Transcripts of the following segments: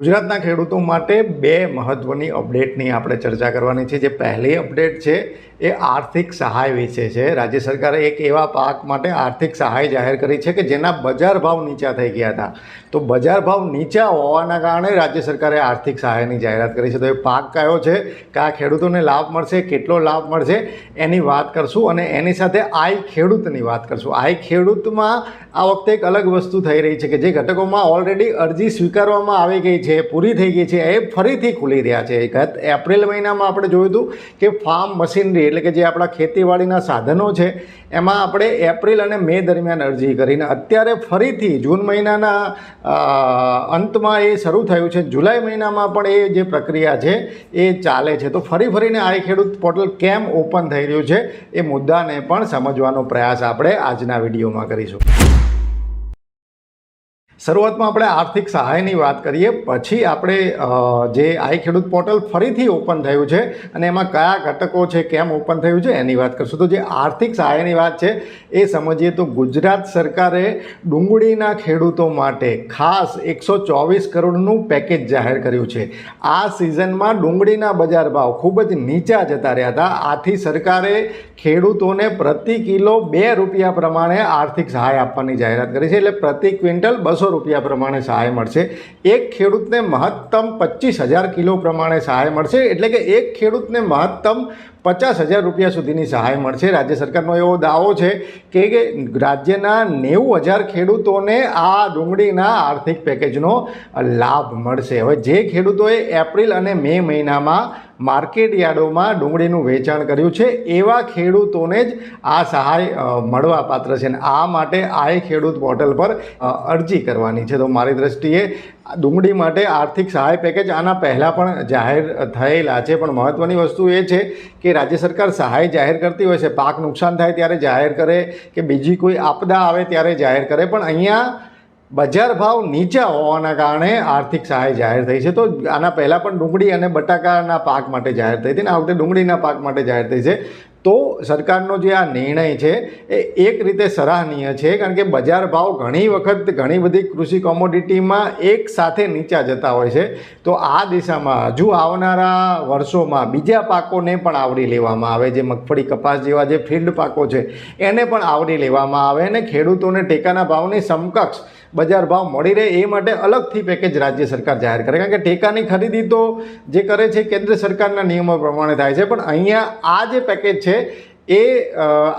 ગુજરાતના ખેડૂતો માટે બે મહત્ત્વની અપડેટની આપણે ચર્ચા કરવાની છે. જે પહેલી અપડેટ છે એ આર્થિક સહાય વિશે છે. રાજ્ય સરકારે એક એવા પાક માટે આર્થિક સહાય જાહેર કરી છે કે જેના બજાર ભાવ નીચા થઈ ગયા હતા. તો બજાર ભાવ નીચા હોવાના કારણે રાજ્ય સરકારે આર્થિક સહાયની જાહેરાત કરી છે. તો એ પાક કયો છે? કયા ખેડૂતોને લાભ મળશે? કેટલો લાભ મળશે? એની વાત કરશું અને એની સાથે આઈ ખેડૂતની વાત કરશું. આઈ ખેડૂતમાં આ વખતે એક અલગ વસ્તુ થઈ રહી છે કે જે ઘટકોમાં ઓલરેડી અરજી સ્વીકારવામાં આવી ગઈ છે. પૂરી થઈ ગઈ છે, એ ફરીથી ખુલી રહ્યા છે. ગત એપ્રિલ મહિનામાં આપણે જોયું હતું કે ફાર્મ મશીનરી એટલે કે જે આપણા ખેતીવાડીના સાધનો છે, એમાં આપણે એપ્રિલ અને મે દરમિયાન અરજી કરીને અત્યારે ફરીથી જૂન મહિનાના અંતમાં એ શરૂ થયું છે. જુલાઈ મહિનામાં પણ એ જે પ્રક્રિયા છે, એ ચાલે છે. તો ફરી ફરીને આ ખેડૂત પોર્ટલ કેમ ઓપન થઈ રહ્યું છે, એ મુદ્દાને પણ સમજવાનો પ્રયાસ આપણે આજના વિડીયોમાં કરીશું. શરૂઆતમાં આપણે આર્થિક સહાયની વાત કરીએ, પછી આપણે જે આઈ ખેડૂત પોર્ટલ ફરીથી ઓપન થયું છે અને એમાં કયા ઘટકો છે, કેમ ઓપન થયું છે, એની વાત કરશું. તો જે આર્થિક સહાયની વાત છે, એ સમજીએ તો ગુજરાત સરકારે ડુંગળીના ખેડૂતો માટે ખાસ એકસો ચોવીસ કરોડનું પેકેજ જાહેર કર્યું છે. આ સિઝનમાં ડુંગળીના બજાર ભાવ ખૂબ જ નીચા જતા રહ્યા હતા. આથી સરકારે ખેડૂતોને પ્રતિ કિલો બે રૂપિયા પ્રમાણે આર્થિક સહાય આપવાની જાહેરાત કરી છે. એટલે પ્રતિ ક્વિન્ટલ બસો રૂપિયા પ્રમાણે સહાય મળશે. એક ખેડૂતને મહત્તમ પચીસ હજાર કિલો પ્રમાણે સહાય મળશે. એટલે કે એક ખેડૂતને મહત્તમ પચાસ હજાર રૂપિયા સુધીની સહાય મળશે. રાજ્ય સરકારનો એવો દાવો છે કે રાજ્યના નેવું હજાર ખેડૂતોને આ ડુંગળીના આર્થિક પેકેજનો લાભ મળશે. હવે જે ખેડૂતોએ એપ્રિલ અને મે મહિનામાં માર્કેટ યાર્ડોમાં ડુંગળીનું વેચાણ કર્યું છે, એવા ખેડૂતોને જ આ સહાય મળવા પાત્ર છે. અને આ માટે આ ખેડૂત પોર્ટલ પર અરજી કરવાની છે. તો મારી દ્રષ્ટિએ ડુંગળી માટે આર્થિક સહાય પેકેજ આના પહેલાં પણ જાહેર થયેલા છે. પણ મહત્ત્વની વસ્તુ એ છે કે રાજ્ય સરકાર સહાય જાહેર કરતી હોય છે. પાક નુકસાન થાય ત્યારે જાહેર કરે કે બીજી કોઈ આપદા આવે ત્યારે જાહેર કરે. પણ અહીંયા બજાર ભાવ નીચા હોવાના કારણે આર્થિક સહાય જાહેર થઈ છે. તો આના પહેલાં પણ ડુંગળી અને બટાકાના પાક માટે જાહેર થઈ હતી. ને આ વખતે ડુંગળીના પાક માટે જાહેર થઈ છે. તો સરકારનો જે આ નિર્ણય છે એ એક રીતે સરાહનીય છે, કારણ કે બજાર ભાવ ઘણી વખત ઘણી બધી કૃષિ કોમોડિટીમાં એક સાથે નીચા જતા હોય છે. તો આ દિશામાં હજુ આવનારા વર્ષોમાં બીજા પાકોને પણ આવરી લેવામાં આવે, જે મગફળી કપાસ જેવા જે ફિલ્ડ પાકો છે, એને પણ આવરી લેવામાં આવે અને ખેડૂતોને ટેકાના ભાવની સમકક્ષ બજાર ભાવ મળી રહે એ માટે અલગથી પેકેજ રાજ્ય સરકાર જાહેર કરે. કારણ કે ટેકાની ખરીદી તો જે કરે છે કેન્દ્ર સરકારના નિયમો પ્રમાણે થાય છે. પણ અહીંયા આ જે પેકેજ છે એ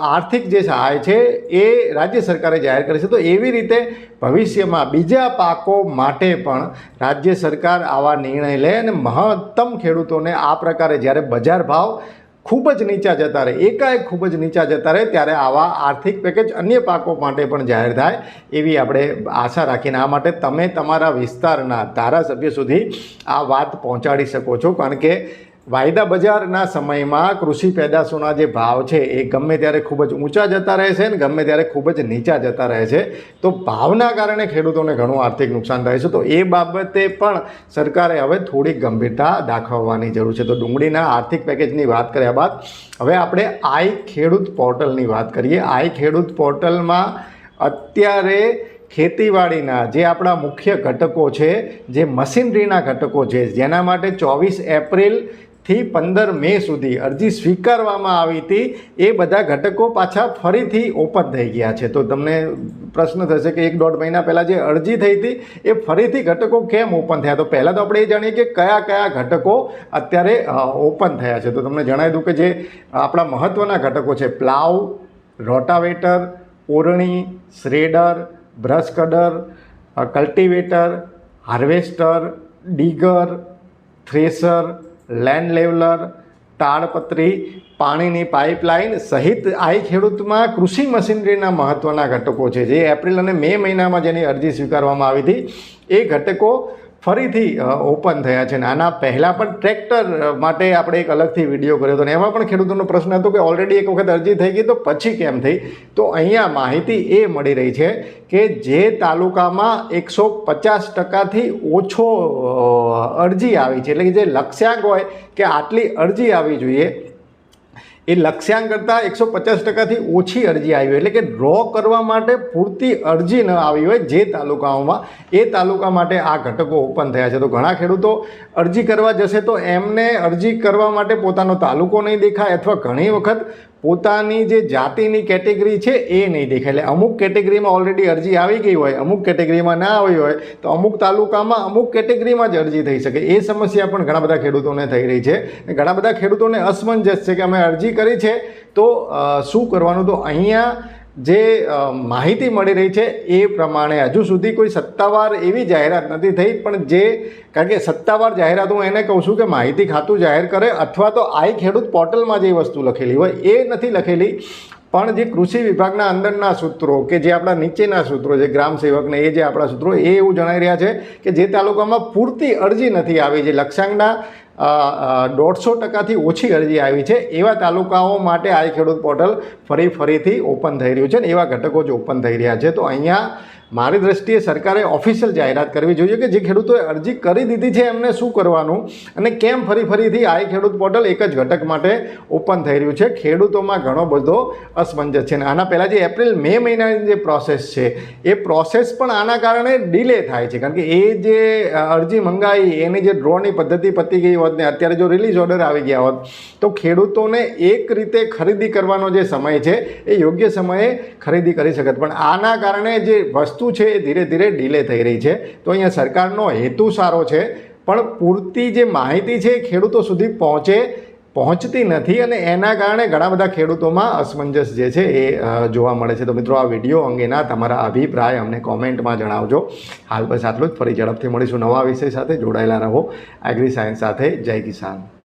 આર્થિક જે સહાય છે એ રાજ્ય સરકારે જાહેર કરે છે. તો એવી રીતે ભવિષ્યમાં બીજા પાકો માટે પણ રાજ્ય સરકાર આવા નિર્ણય લે અને મહત્તમ ખેડૂતોને આ પ્રકારે જ્યારે બજાર ભાવ ખૂબ જ નીચા જતા રહે, એકાએક ખૂબ જ નીચા જતા રહે, ત્યારે આવા આર્થિક પેકેજ અન્ય પાકો માટે પણ જાહેર થાય એવી આપણે આશા રાખીને આ માટે તમે તમારા વિસ્તારના ધારાસભ્ય સુધી આ વાત પહોંચાડી શકો છો. કારણ કે વાયદા બજારના સમયમાં કૃષિ પેદાશોના જે ભાવ છે, એ ગમે ત્યારે ખૂબ જ ઊંચા જતા રહે છે ને ગમે ત્યારે ખૂબ જ નીચા જતા રહે છે. તો ભાવના કારણે ખેડૂતોને ઘણું આર્થિક નુકસાન થાય છે. તો એ બાબતે પણ સરકારે હવે થોડી ગંભીરતા દાખવવાની જરૂર છે. તો ડુંગળીના આર્થિક પેકેજની વાત કર્યા બાદ, હવે આપણે આઈ ખેડૂત પોર્ટલની વાત કરીએ. આઈ ખેડૂત પોર્ટલમાં અત્યારે ખેતીવાડીના જે આપણા મુખ્ય ઘટકો છે, જે મશીનરીના ઘટકો છે, જેના માટે ચોવીસ એપ્રિલ થી પંદર મે સુધી અરજી સ્વીકારવામાં આવી હતી. એ બધા ઘટકો પાછા ફરીથી ઓપન થઈ ગયા છે. તો તમને પ્રશ્ન થશે કે એક દોઢ મહિના પહેલાં જે અરજી થઈ હતી, એ ફરીથી ઘટકો કેમ ઓપન થયા? તો પહેલાં તો આપણે એ જાણીએ કે કયા કયા ઘટકો અત્યારે ઓપન થયા છે. તો તમને જણાવી દઉં કે જે આપણા મહત્ત્વના ઘટકો છે, plough, rotavator, ઓરણી, shredder brush cutter cultivator, harvester, digger, thresher land leveller તાડપત્રી, પાણીની પાઇપલાઇન સહિત આઈ ખેડૂતમાં કૃષિ મશીનરીના મહત્ત્વના ઘટકો છે. જે એપ્રિલ અને મે મહિનામાં જેની અરજી સ્વીકારવામાં આવી હતી, એ ઘટકો ફરીથી ઓપન થયા છે અને આના પહેલાં પણ ટ્રેક્ટર માટે આપણે એક અલગથી વીડિયો કર્યો હતો અને એમાં પણ ખેડૂતોનો પ્રશ્ન હતો કે ઓલરેડી એક વખત અરજી થઈ ગઈ તો પછી કેમ થઈ? તો અહીંયા માહિતી એ મળી રહી છે કે જે તાલુકામાં એકસો પચાસ ટકાથી ઓછો અરજી આવી છે. એટલે કે જે લક્ષ્યાંક હોય કે આટલી અરજી આવી જોઈએ એ લક્ષ્યાંક કરતાં એકસો પચાસ ટકાથી ઓછી અરજી આવી હોય. એટલે કે ડ્રો કરવા માટે પૂરતી અરજી ન આવી હોય જે તાલુકાઓમાં. એ તાલુકા માટે આ ઘટકો ઓપન થયા છે. તો ઘણા ખેડૂતો અરજી કરવા જશે તો એમને અરજી કરવા માટે પોતાનો તાલુકો નહીં દેખાય અથવા ઘણી વખત પોતાની જે જાતિની કેટેગરી છે એ નહીં દેખાય. એટલે અમુક કેટેગરીમાં ઓલરેડી અરજી આવી ગઈ હોય, અમુક કેટેગરીમાં ના આવી હોય, તો અમુક તાલુકામાં અમુક કેટેગરીમાં જ અરજી થઈ શકે. એ સમસ્યા પણ ઘણા બધા ખેડૂતોને થઈ રહી છે. ઘણા બધા ખેડૂતોને અસમંજસ છે કે અમે અરજી કરી છે. તો શું કરવાનું? તો અહીંયા જે માહિતી મળી રહી છે એ પ્રમાણે હજુ સુધી કોઈ સત્તાવાર એવી જાહેરાત નથી થઈ, પણ જે, કારણ કે સત્તાવાર જાહેરાત હું એને કહું છું કે માહિતી ખાતું જાહેર કરે અથવા તો આઈ ખેડૂત પોર્ટલમાં જે વસ્તુ લખેલી હોય એ નથી લખેલી. પણ જે કૃષિ વિભાગના અંદરના સૂત્રો કે જે આપણા નીચેના સૂત્રો, જે ગ્રામ સેવકને એ જે આપણા સૂત્રો, એ એવું જણાવી રહ્યા છે કે જે તાલુકામાં પૂરતી અરજી નથી આવી. જે લક્ષ્યાંકના દોઢસો ટકાથી ઓછી અરજી આવી છે. એવા તાલુકાઓ માટે આ ખેડૂત પોર્ટલ ફરી ફરીથી ઓપન થઈ રહ્યું છે ને એવા ઘટકો જ ઓપન થઈ રહ્યા છે. તો અહીંયા મારી દ્રષ્ટિએ સરકારે ઓફિશિયલ જાહેરાત કરવી જોઈએ કે જે ખેડૂતોએ અરજી કરી દીધી છે એમને શું કરવાનું અને કેમ ફરી ફરીથી આ ખેડૂત પોર્ટલ એક જ ઘટક માટે ઓપન થઈ રહ્યું છે? ખેડૂતોમાં ઘણો બધો અસમંજસ છે અને આના પહેલાં જે એપ્રિલ મે મહિનાની જે પ્રોસેસ છે, એ પ્રોસેસ પણ આના કારણે ડિલે થાય છે. કારણ કે એ જે અરજી મંગાવી એની જે ડ્રોની પદ્ધતિ પતી ગઈ હોત ને અત્યારે જો રિલીઝ ઓર્ડર આવી ગયા હોત, તો ખેડૂતોને એક રીતે ખરીદી કરવાનો જે સમય છે, એ યોગ્ય સમયે ખરીદી કરી શકત. પણ આના કારણે જે વસ્તુ છે એ ધીરે ધીરે ડીલે થઈ રહી છે. તો અહીંયા સરકારનો હેતુ સારો છે, પણ પૂરતી જે માહિતી છે એ ખેડૂતો સુધી પહોંચે, પહોંચતી નથી અને એના કારણે ઘણા બધા ખેડૂતોમાં અસમંજસ જે છે એ જોવા મળે છે. તો મિત્રો, આ વીડિયો અંગેના તમારા અભિપ્રાય અમને કોમેન્ટમાં જણાવજો. હાલ બસ આટલું જ. ફરી ઝડપથી મળીશું નવા વિષય સાથે. જોડાયેલા રહો. એગ્રી સાયન્સ સાથે. જય કિસાન.